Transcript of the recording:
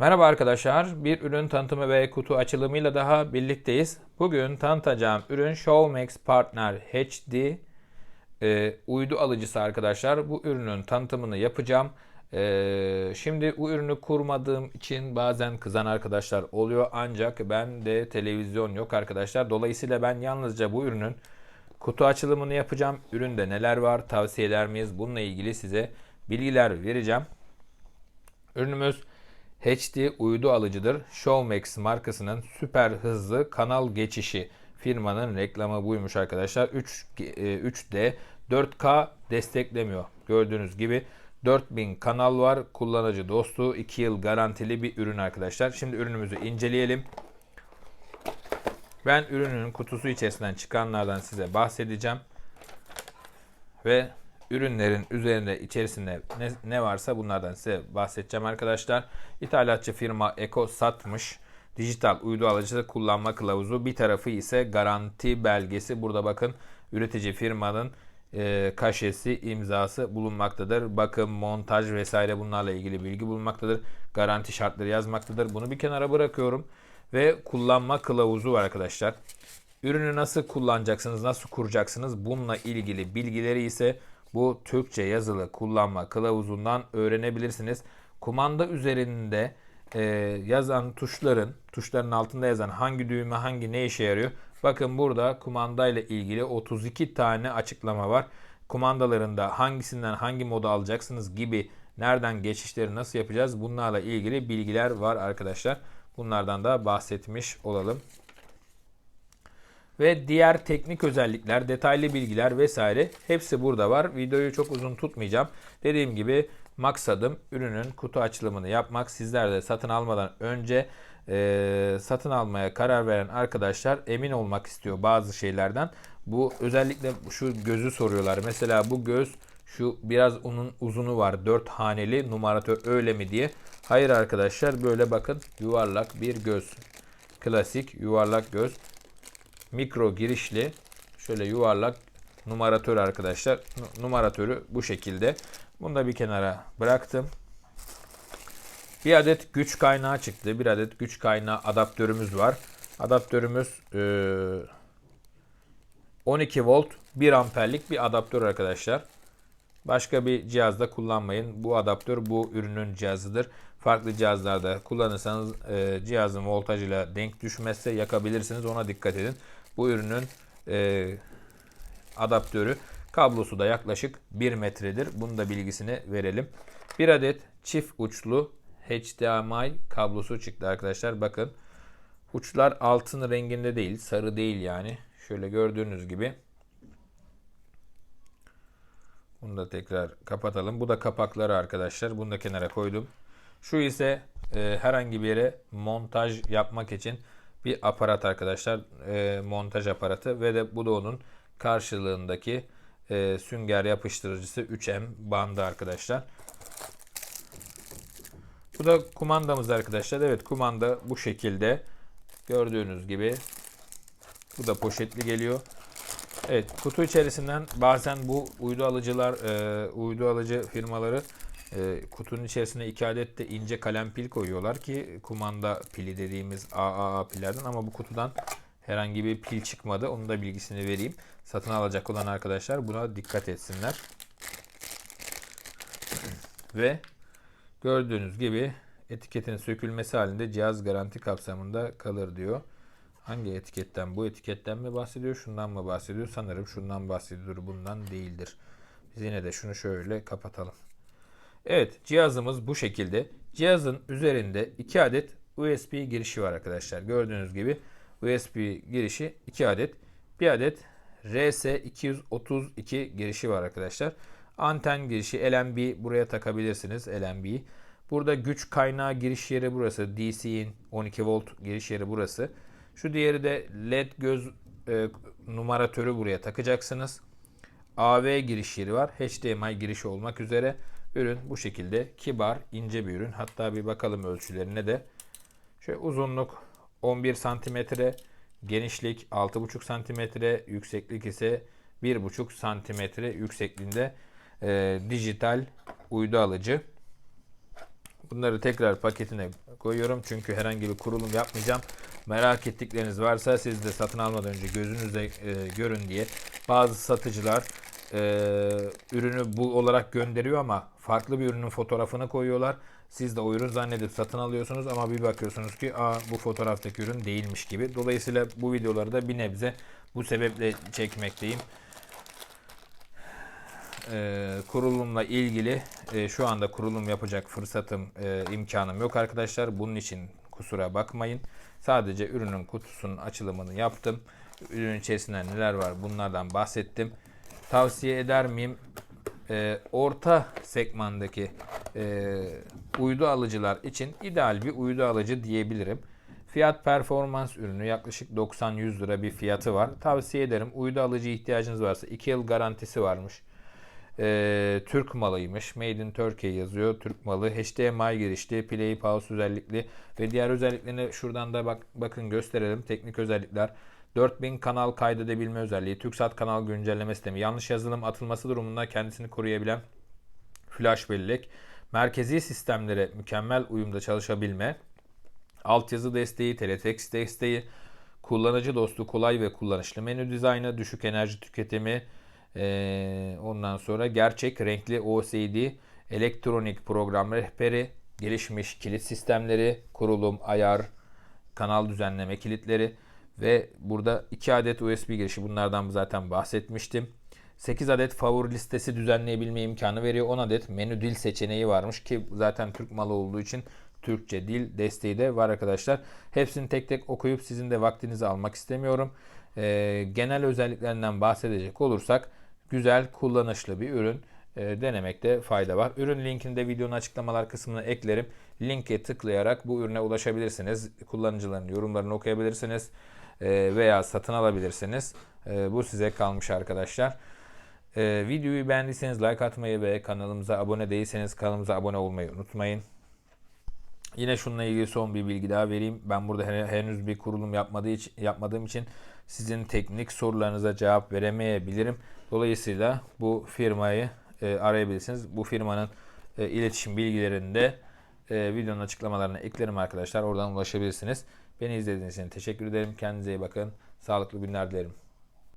Merhaba arkadaşlar. Bir ürün tanıtımı ve kutu açılımıyla daha birlikteyiz. Bugün tanıtacağım ürün Showmax Partner HD e, uydu alıcısı arkadaşlar. Bu ürünün tanıtımını yapacağım. E, şimdi bu ürünü kurmadığım için bazen kızan arkadaşlar oluyor. Ancak ben de televizyon yok arkadaşlar. Dolayısıyla ben yalnızca bu ürünün kutu açılımını yapacağım. Üründe neler var, tavsiye eder miyiz? Bununla ilgili size bilgiler vereceğim. Ürünümüz HD uydu alıcıdır. Showmax markasının süper hızlı kanal geçişi firmanın reklamı buymuş arkadaşlar. 3 3D 4K desteklemiyor. Gördüğünüz gibi 4000 kanal var. Kullanıcı dostu 2 yıl garantili bir ürün arkadaşlar. Şimdi ürünümüzü inceleyelim. Ben ürünün kutusu içerisinden çıkanlardan size bahsedeceğim. Ve ürünlerin üzerinde içerisinde ne, ne varsa bunlardan size bahsedeceğim arkadaşlar. İthalatçı firma Eko satmış. Dijital uydu alıcısı kullanma kılavuzu. Bir tarafı ise garanti belgesi. Burada bakın üretici firmanın e, kaşesi, imzası bulunmaktadır. Bakım, montaj vesaire bunlarla ilgili bilgi bulunmaktadır. Garanti şartları yazmaktadır. Bunu bir kenara bırakıyorum. Ve kullanma kılavuzu var arkadaşlar. Ürünü nasıl kullanacaksınız, nasıl kuracaksınız bununla ilgili bilgileri ise bu Türkçe yazılı kullanma kılavuzundan öğrenebilirsiniz. Kumanda üzerinde e, yazan tuşların, tuşların altında yazan hangi düğme hangi ne işe yarıyor. Bakın burada kumanda ile ilgili 32 tane açıklama var. Kumandalarında hangisinden hangi modu alacaksınız gibi nereden geçişleri nasıl yapacağız bunlarla ilgili bilgiler var arkadaşlar. Bunlardan da bahsetmiş olalım ve diğer teknik özellikler, detaylı bilgiler vesaire hepsi burada var. Videoyu çok uzun tutmayacağım. Dediğim gibi maksadım ürünün kutu açılımını yapmak. Sizler de satın almadan önce e, satın almaya karar veren arkadaşlar emin olmak istiyor bazı şeylerden. Bu özellikle şu gözü soruyorlar. Mesela bu göz şu biraz onun uzunu var. 4 haneli numaratör öyle mi diye. Hayır arkadaşlar böyle bakın yuvarlak bir göz. Klasik yuvarlak göz mikro girişli şöyle yuvarlak numaratör arkadaşlar. Numaratörü bu şekilde. Bunu da bir kenara bıraktım. Bir adet güç kaynağı çıktı. Bir adet güç kaynağı adaptörümüz var. Adaptörümüz 12 volt 1 amperlik bir adaptör arkadaşlar. Başka bir cihazda kullanmayın. Bu adaptör bu ürünün cihazıdır. Farklı cihazlarda kullanırsanız cihazın voltajıyla denk düşmezse yakabilirsiniz. Ona dikkat edin. Bu ürünün e, adaptörü kablosu da yaklaşık 1 metredir. Bunun da bilgisini verelim. Bir adet çift uçlu HDMI kablosu çıktı arkadaşlar. Bakın uçlar altın renginde değil, sarı değil yani. Şöyle gördüğünüz gibi. Bunu da tekrar kapatalım. Bu da kapakları arkadaşlar. Bunu da kenara koydum. Şu ise e, herhangi bir yere montaj yapmak için bir aparat arkadaşlar. E, montaj aparatı ve de bu da onun karşılığındaki e, sünger yapıştırıcısı 3M bandı arkadaşlar. Bu da kumandamız arkadaşlar. Evet kumanda bu şekilde. Gördüğünüz gibi. Bu da poşetli geliyor. Evet kutu içerisinden bazen bu uydu alıcılar, e, uydu alıcı firmaları e, kutunun içerisine iki adet de ince kalem pil koyuyorlar ki kumanda pili dediğimiz AAA pillerden ama bu kutudan herhangi bir pil çıkmadı. Onun da bilgisini vereyim. Satın alacak olan arkadaşlar buna dikkat etsinler. Ve gördüğünüz gibi etiketin sökülmesi halinde cihaz garanti kapsamında kalır diyor. Hangi etiketten? Bu etiketten mi bahsediyor? Şundan mı bahsediyor? Sanırım şundan bahsediyor. Bundan değildir. Biz yine de şunu şöyle kapatalım. Evet cihazımız bu şekilde. Cihazın üzerinde 2 adet USB girişi var arkadaşlar. Gördüğünüz gibi USB girişi 2 adet. Bir adet RS232 girişi var arkadaşlar. Anten girişi LNB buraya takabilirsiniz LNB'yi. Burada güç kaynağı giriş yeri burası. DC'in 12 volt giriş yeri burası. Şu diğeri de LED göz e, numaratörü buraya takacaksınız. AV giriş yeri var. HDMI girişi olmak üzere. Ürün bu şekilde kibar, ince bir ürün. Hatta bir bakalım ölçülerine de. Şöyle uzunluk 11 santimetre, genişlik 6,5 santimetre, yükseklik ise 1,5 santimetre yüksekliğinde e, dijital uydu alıcı. Bunları tekrar paketine koyuyorum çünkü herhangi bir kurulum yapmayacağım. Merak ettikleriniz varsa siz de satın almadan önce gözünüzde e, görün diye. Bazı satıcılar e, ürünü bu olarak gönderiyor ama farklı bir ürünün fotoğrafını koyuyorlar. Siz de o ürün zannedip satın alıyorsunuz ama bir bakıyorsunuz ki Aa, bu fotoğraftaki ürün değilmiş gibi. Dolayısıyla bu videoları da bir nebze bu sebeple çekmekteyim e, kurulumla ilgili e, şu anda kurulum yapacak fırsatım, e, imkanım yok arkadaşlar. Bunun için kusura bakmayın. Sadece ürünün kutusunun açılımını yaptım. Ürünün içerisinde neler var bunlardan bahsettim. Tavsiye eder miyim? E, orta segmandaki e, uydu alıcılar için ideal bir uydu alıcı diyebilirim. Fiyat performans ürünü yaklaşık 90-100 lira bir fiyatı var. Tavsiye ederim. Uydu alıcı ihtiyacınız varsa 2 yıl garantisi varmış. Ee, Türk malıymış. Made in Turkey yazıyor. Türk malı. HDMI girişli, Play Pause özellikli ve diğer özelliklerini şuradan da bak bakın gösterelim. Teknik özellikler. 4000 kanal kaydedebilme özelliği, TürkSat kanal güncelleme sistemi, yanlış yazılım atılması durumunda kendisini koruyabilen flash bellek, merkezi sistemlere mükemmel uyumda çalışabilme, altyazı desteği, teletext desteği, kullanıcı dostu, kolay ve kullanışlı menü dizaynı, düşük enerji tüketimi, ee, ondan sonra gerçek renkli OCD, elektronik program rehberi, gelişmiş kilit sistemleri, kurulum, ayar, kanal düzenleme kilitleri ve burada 2 adet USB girişi bunlardan zaten bahsetmiştim. 8 adet favori listesi düzenleyebilme imkanı veriyor. 10 adet menü dil seçeneği varmış ki zaten Türk malı olduğu için Türkçe dil desteği de var arkadaşlar. Hepsini tek tek okuyup sizin de vaktinizi almak istemiyorum. Ee, genel özelliklerinden bahsedecek olursak güzel, kullanışlı bir ürün. E, denemekte fayda var. Ürün linkini de videonun açıklamalar kısmına eklerim. Linke tıklayarak bu ürüne ulaşabilirsiniz. Kullanıcıların yorumlarını okuyabilirsiniz veya satın alabilirsiniz. E, bu size kalmış arkadaşlar. E, videoyu beğendiyseniz like atmayı ve kanalımıza abone değilseniz kanalımıza abone olmayı unutmayın. Yine şununla ilgili son bir bilgi daha vereyim. Ben burada henüz bir kurulum yapmadığı için, yapmadığım için sizin teknik sorularınıza cevap veremeyebilirim. Dolayısıyla bu firmayı e, arayabilirsiniz. Bu firmanın e, iletişim bilgilerini de e, videonun açıklamalarına eklerim arkadaşlar. Oradan ulaşabilirsiniz. Beni izlediğiniz için teşekkür ederim. Kendinize iyi bakın. Sağlıklı günler dilerim.